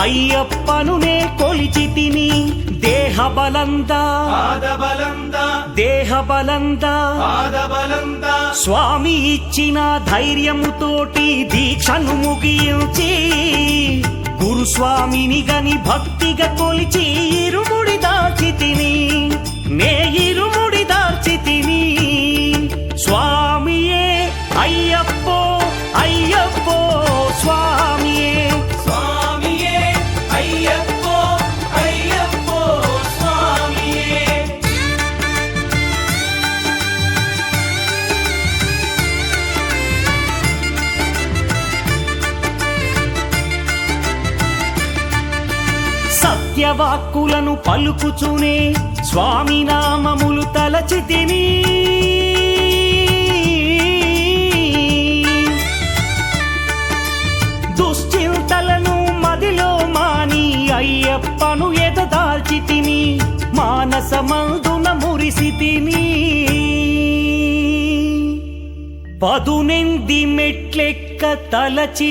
అయ్యప్పను నే కొలిచి తిని దేహ బలందా దేహ బలందా స్వామి ఇచ్చిన ధైర్యముతోటి దీక్షను ముగించి గురుస్వామిని గని భక్తిగా కొలిచి వాక్కులను పలుకుచునే స్వామి నామములు తలచితిని దుశ్చింతలను మదిలో మాని అయ్యప్పను ఎదదాల్చి తిని మానసమందున మురిసి తిని పదునెంది మెట్లెక్క తలచి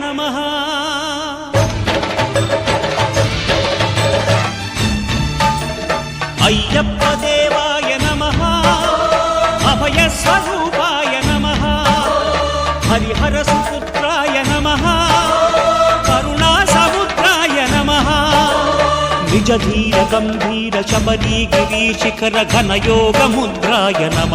నమ. అయ్యప్ప దేవాయ నమ. అభయ స్వరూపాయ నమ. హరిహర సుపుత్రాయ నమ. కరుణా సముద్రాయ నమ. నిజ ధీర గంభీర శబరీ గిరీ శిఖర ఘన యోగ ముద్రాయ నమ.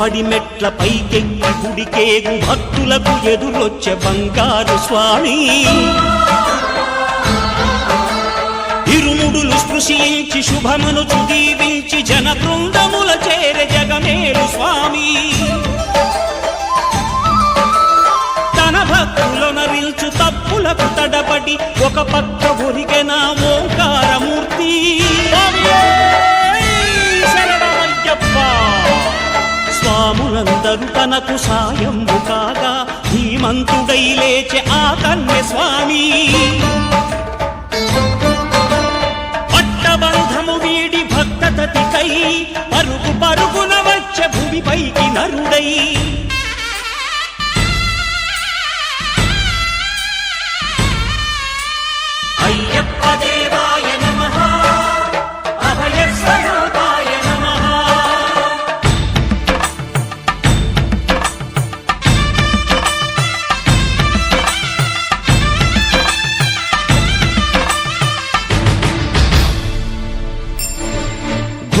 పడి మెట్ల పైకెక్కి గుడికేగు భక్తులకు ఎదురొచ్చే బంగారు స్వామి. ఇరుముడులు స్పృశించి శుభమును చుదీవించి జన బృందముల చేరే జగమేలు స్వామి. తన భక్తులనరిల్చు తప్పులకు తడబడి ఒక పక్క ఒరిగెన ఓంకారమూర్తి. స్వాములందరూ తనకు సాయము కాగా ధీమంతుడై లేచే ఆ కన్య స్వామి పట్టబంధము వీడి భక్త తతికై పరుగు పరుగున వచ్చే భూమిపైకి నరుడై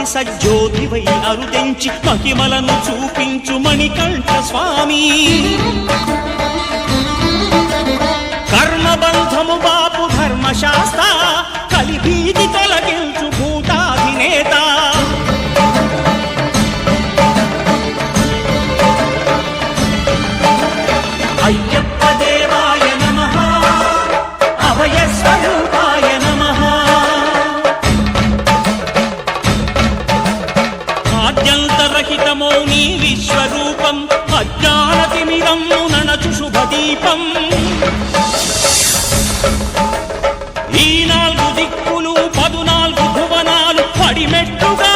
సంక్రాంతి సజ్జోతివై అరుదెంచి మహిమలను చూపించు మణికంఠ స్వామి కర్మబంధము బాపు ధర్మశాస్త్ర కలిభీతి తొలగించు భూతాధినేత. ఆద్యంతరహితమో నీ విశ్వరూపం అజ్ఞానతిమిరం నణచు శుభదీపం. ఈ నాలుగు దిక్కులు పదునాలుగు భువనాలు పడిమెట్టుగా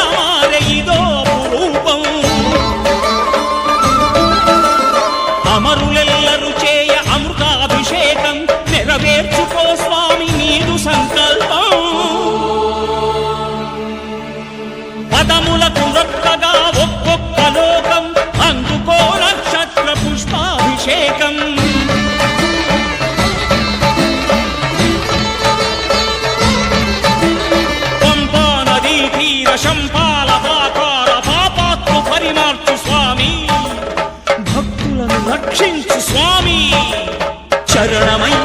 రక్షించు స్వామి. చరణమై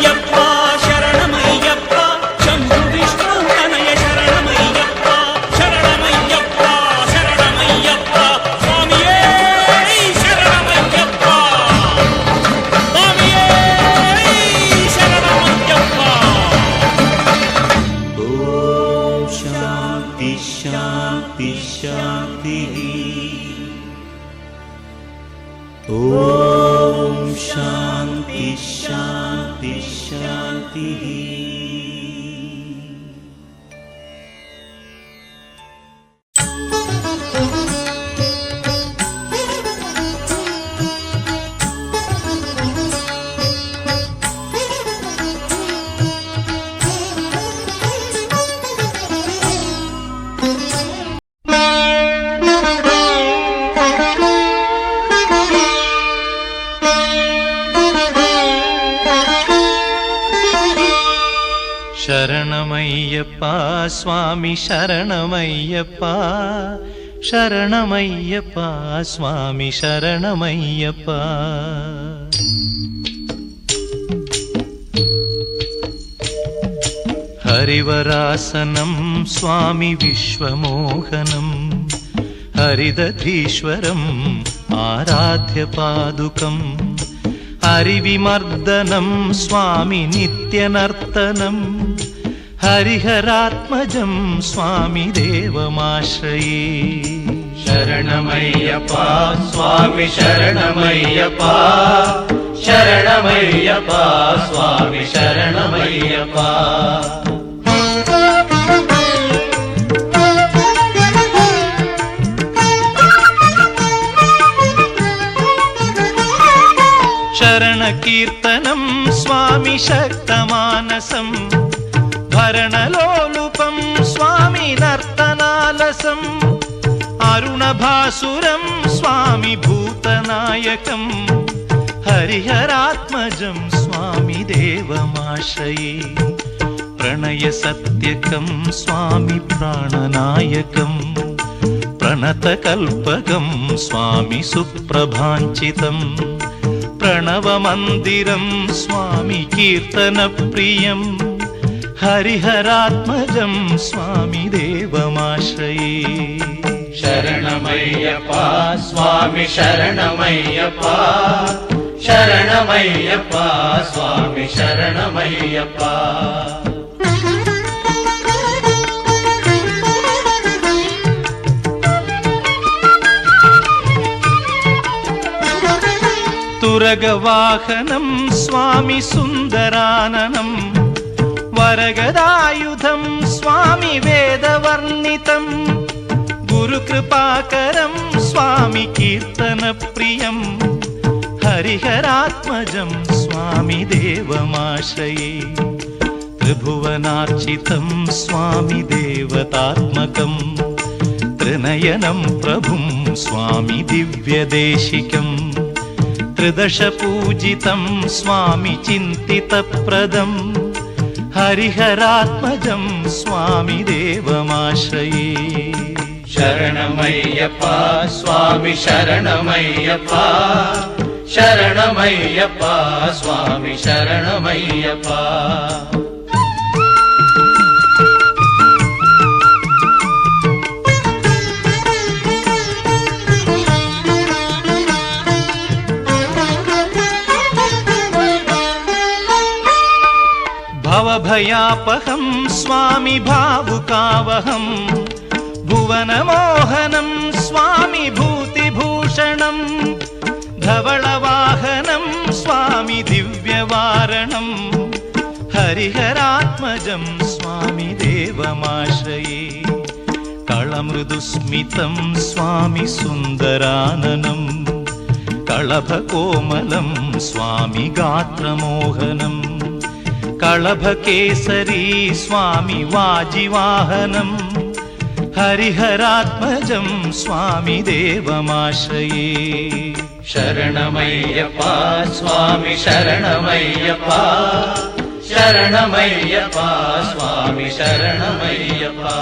സ്വാമി ശരണമയ്യപ്പ. ശരണമയ്യപ്പ സ്വാമി ശരണമയ്യപ്പ. ഹരിവരാസനം സ്വാമി വിശ്വമോഹനം. ഹരിദധീശ്വരം ആരാധ്യപാദുകം അരിവിമർദ്ദനം സ്വാമി നിത്യനർത്തനം. ஹரிஹராத்மஜம் சுவாமி தேவமாஸ்ரயே சரணமையப்பா சுவாமி சரணமையப்பா. சரணமையப்பா சுவாமி சரணமையப்பா. சரண கீர்த்தனம் சுவாமி சக்தமானசம். స్వామి స్వామి నర్తనాలసం. అరుణభాసురం స్వామి భూతనాయకం. హరిహరాత్మజం స్వామి దేవమాశ్రయే ప్రణయ సత్యకం స్వామి ప్రాణనాయకం. ప్రణతకల్పకం స్వామి సుప్రభాంచితం. ప్రణవమందిరం స్వామి కీర్తనప్రియం हरिहरात्मजं स्वामि देवमाश्रये शरणमय्यपा स्वामि शरणमय्यपा शरणमय्यपा स्वामि शरणमय्यपा तुरगवाहनं स्वामि सुन्दराननम् वरगदायुधं स्वामि वेदवर्णितं गुरुकृपाकरं स्वामि कीर्तनप्रियं हरिहरात्मजं स्वामि देवमाश्रये त्रिभुवनार्चितं स्वामि देवतात्मकं त्रिनयनं प्रभुं स्वामि दिव्यदेशिकम् त्रिदशपूजितं स्वामि चिन्तितप्रदम् हरिहरात्मजं स्वामि देवमाश्रये शरणमय्यप्पा स्वामि शरणमय्यप्पा शरणमय्यप्पा स्वामि शरणमय्यप्पा पापहं स्वामि भावुकावहं भुवनमोहनं स्वामि भूतिभूषणं धवलवाहनं स्वामि दिव्यवारणं हरिहरात्मजं स्वामि देवमाश्रये कळमृदुस्मितं स्वामि सुन्दराननं कळभकोमलं स्वामि गात्रमोहनम् कळभकेसरी स्वामि वाजिवाहनम् हरिहरात्मजं स्वामि देवमाश्रये। शरणमय्यपा स्वामि शरणमय्यपा शरणमय्यपा स्वामि शरणमय्यपा